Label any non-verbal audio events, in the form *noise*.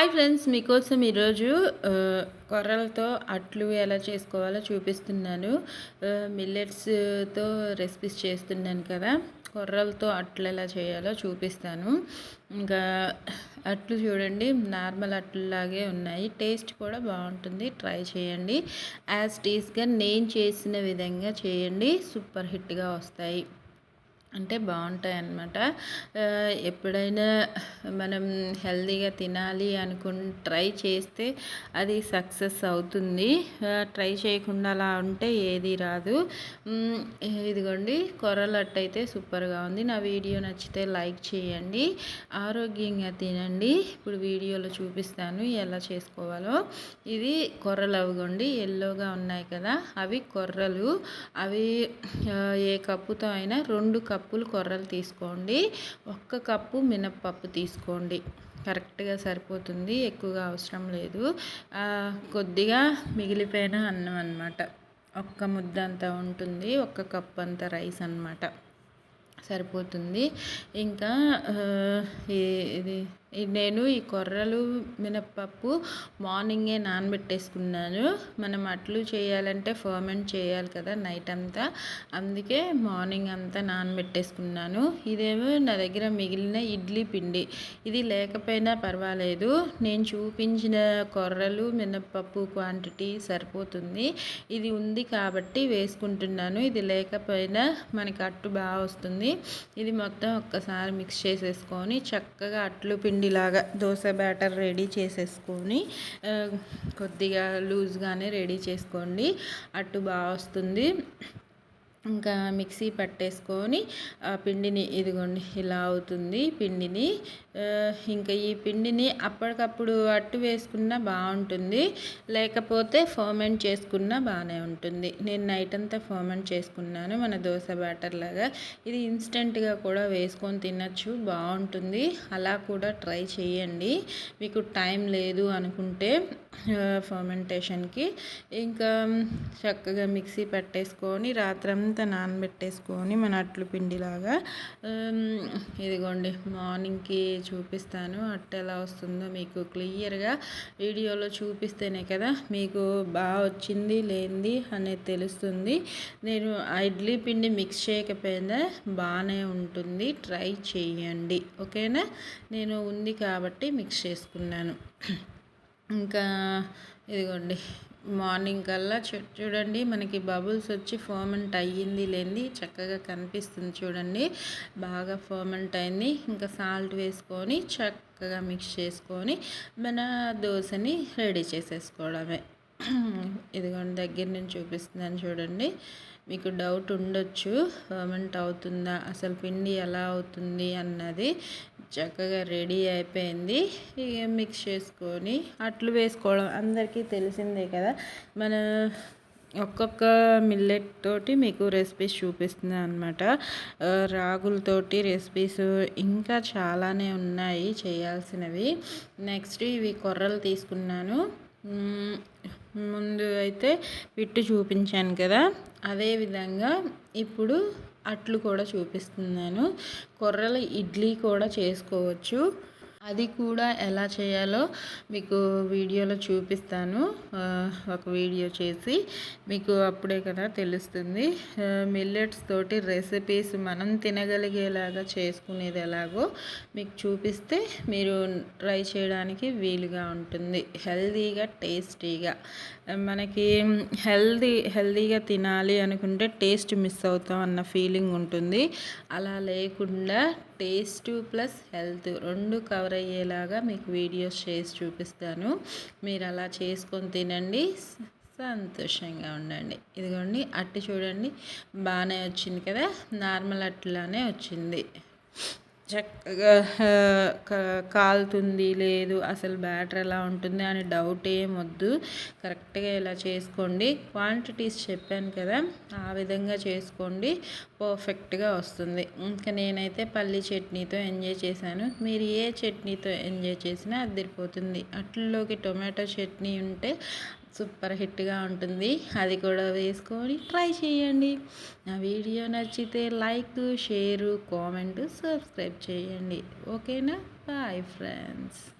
Hi friends మీకోసం ఈరోజు కొర్రలతో అట్లు ఎలా చేసుకోవాలో చూపిస్తున్నాను. మిల్లెట్స్తో రెసిపీస్ చేస్తున్నాను కదా కొర్రలతో అట్లు ఎలా చేయాలో చూపిస్తాను. ఇంకా అట్లు చూడండి నార్మల్ అట్లులాగే ఉన్నాయి. టేస్ట్ కూడా బాగుంటుంది ట్రై చేయండి. యాజ్ టీస్గా నేను చేసిన విధంగా చేయండి సూపర్ హిట్గా వస్తాయి. అంటే బాగుంటాయి అన్నమాట ఎప్పుడైనా మనం హెల్తీగా తినాలి అనుకుని ట్రై చేస్తే అది సక్సెస్ అవుతుంది. ట్రై చేయకుండా అలా ఉంటే ఏది రాదు. ఇదిగోండి కొర్రలట్టు అయితే సూపర్గా ఉంది. నా వీడియో నచ్చితే లైక్ చేయండి. ఆరోగ్యంగా తినండి. ఇప్పుడు వీడియోలో చూపిస్తాను ఎలా చేసుకోవాలో. ఇది కొర్రలు అవిగోండి ఎల్లోగా ఉన్నాయి కదా అవి కొర్రలు. అవి ఏ కప్పుతో అయినా రెండు కప్పు కప్పులు కొర్రలు తీసుకోండి. ఒక్క కప్పు మినప్పప్పు తీసుకోండి. కరెక్ట్గా సరిపోతుంది. ఎక్కువగా అవసరం లేదు. కొద్దిగా మిగిలిపోయిన అన్నం అనమాట ఒక్క ముద్ద అంతా ఉంటుంది. ఒక్క కప్పు అంత రైస్ అనమాట సరిపోతుంది. ఇంకా ఇది నేను ఈ కొర్రలు మినప్పప్పు మార్నింగే నానబెట్టేసుకున్నాను. మనం అట్లు చేయాలంటే ఫర్మెంట్ చేయాలి కదా నైట్ అంతా. అందుకే మార్నింగ్ అంతా నానబెట్టేసుకున్నాను. ఇదేమో నా దగ్గర మిగిలిన ఇడ్లీ పిండి. ఇది లేకపోయినా పర్వాలేదు. నేను చూపించిన కొర్రలు మినప్పప్పు క్వాంటిటీ సరిపోతుంది. ఇది ఉంది కాబట్టి వేసుకుంటున్నాను. ఇది లేకపోయినా మనకి అట్టు బాగా వస్తుంది. ఇది మొత్తం ఒక్కసారి మిక్స్ చేసేసుకొని చక్కగా అట్లు పిండి పిండిలాగా దోశ బ్యాటర్ రెడీ చేసేసుకొని కొద్దిగా లూజ్గానే రెడీ చేసుకోండి. అట్టు బాగా వస్తుంది. ఇంకా మిక్సీ పట్టేసుకొని ఆ పిండిని ఇదిగోండి ఇలా అవుతుంది పిండిని. ఇంకా ఈ పిండిని అప్పటికప్పుడు అట్టు వేసుకున్నా బాగుంటుంది. లేకపోతే ఫర్మెంట్ చేసుకున్నా బాగానే ఉంటుంది. నేను నైట్ అంతా ఫర్మెంట్ చేసుకున్నాను మన దోశ బ్యాటర్ లాగా. ఇది ఇన్స్టెంట్గా కూడా వేసుకొని తినచ్చు బాగుంటుంది. అలా కూడా ట్రై చేయండి. మీకు టైం లేదు అనుకుంటే ఫర్మెంటేషన్కి ఇంకా చక్కగా మిక్సీ పెట్టేసుకొని రాత్రంతా నానబెట్టేసుకొని మన అట్లు పిండిలాగా ఇదిగోండి మార్నింగ్కి చూపిస్తాను. అట్ట ఎలా వస్తుందో మీకు క్లియర్గా వీడియోలో చూపిస్తేనే కదా మీకు బాగా వచ్చింది లేనిది అనేది తెలుస్తుంది. నేను ఇడ్లీ పిండి మిక్స్ చేయకపోయినా బాగానే ఉంటుంది. ట్రై చేయండి. ఓకేనా? నేను ఉంది కాబట్టి మిక్స్ చేసుకున్నాను. ఇంకా ఇదిగోండి మార్నింగ్ కల్లా చూడండి మనకి బబుల్స్ వచ్చి ఫర్మెంట్ అయ్యింది లేని చక్కగా కనిపిస్తుంది చూడండి. బాగా ఫర్మెంట్ అయింది ఇంకా సాల్ట్ వేసుకొని చక్కగా మిక్స్ చేసుకొని మన దోశని రెడీ చేసేసుకోవడమే. *clears throat* ఇదిగోండి దగ్గర నుంచి చూపిస్తున్నాను చూడండి. మీకు డౌట్ ఉండొచ్చు. ఫర్మెంట్ అవుతుందా? అసలు పిండి ఎలా అవుతుంది అన్నది చక్కగా రెడీ అయిపోయింది. ఇక మిక్స్ చేసుకొని అట్లు వేసుకోవడం అందరికీ తెలిసిందే కదా. మన ఒక్కొక్క మిల్లెట్ తోటి మీకు రెసిపీస్ చూపిస్తుంది అనమాట రాగులతోటి రెసిపీస్ ఇంకా చాలానే ఉన్నాయి చేయాల్సినవి. నెక్స్ట్ ఇవి కొర్రలు తీసుకున్నాను. ముందు అయితే పిట్టు చూపించాను కదా. అదేవిధంగా ఇప్పుడు అట్లు కూడా చూపిస్తున్నాను. కొర్రల ఇడ్లీ కూడా చేసుకోవచ్చు. అది కూడా ఎలా చేయాలో మీకు వీడియోలో చూపిస్తాను. ఒక వీడియో చేసి మీకు అప్పుడే కదా తెలుస్తుంది. మిల్లెట్స్ తోటి రెసిపీస్ మనం తినగలిగేలాగా చేసుకునేది ఎలాగో మీకు చూపిస్తే మీరు ట్రై చేయడానికి వీలుగా ఉంటుంది. హెల్దీగా టేస్టీగా. మనకి హెల్దీ హెల్దీగా తినాలి అనుకుంటే టేస్ట్ మిస్ అవుతాం అన్న ఫీలింగ్ ఉంటుంది. అలా లేకుండా టేస్ట్ ప్లస్ హెల్త్ రెండు కవర్ అయ్యేలాగా మీకు వీడియోస్ చేసి చూపిస్తాను. మీరు అలా చేసుకొని తినండి. సంతోషంగా ఉండండి. ఇదిగోండి అట్టి చూడండి. బాగానే వచ్చింది కదా? నార్మల్ అట్లానే వచ్చింది. కాలుతుంది లేదు అసలు బ్యాటర్ ఎలా ఉంటుంది అని డౌట్ ఏమొద్దు కరెక్ట్గా ఇలా చేసుకోండి. క్వాంటిటీస్ చెప్పాను కదా ఆ విధంగా చేసుకోండి. పర్ఫెక్ట్గా వస్తుంది. ఇంకా నేనైతే పల్లి చట్నీతో ఎంజాయ్ చేశాను. మీరు ఏ చట్నీతో ఎంజాయ్ చేసినా అదిరిపోతుంది. అట్లలోకి టొమాటో చట్నీ ఉంటే సూపర్ హిట్గా ఉంటుంది. అది కూడా వేసుకొని ట్రై చేయండి. నా వీడియో నచ్చితే లైక్ షేరు కామెంట్ సబ్స్క్రైబ్ చేయండి. ఓకేనా? Bye friends.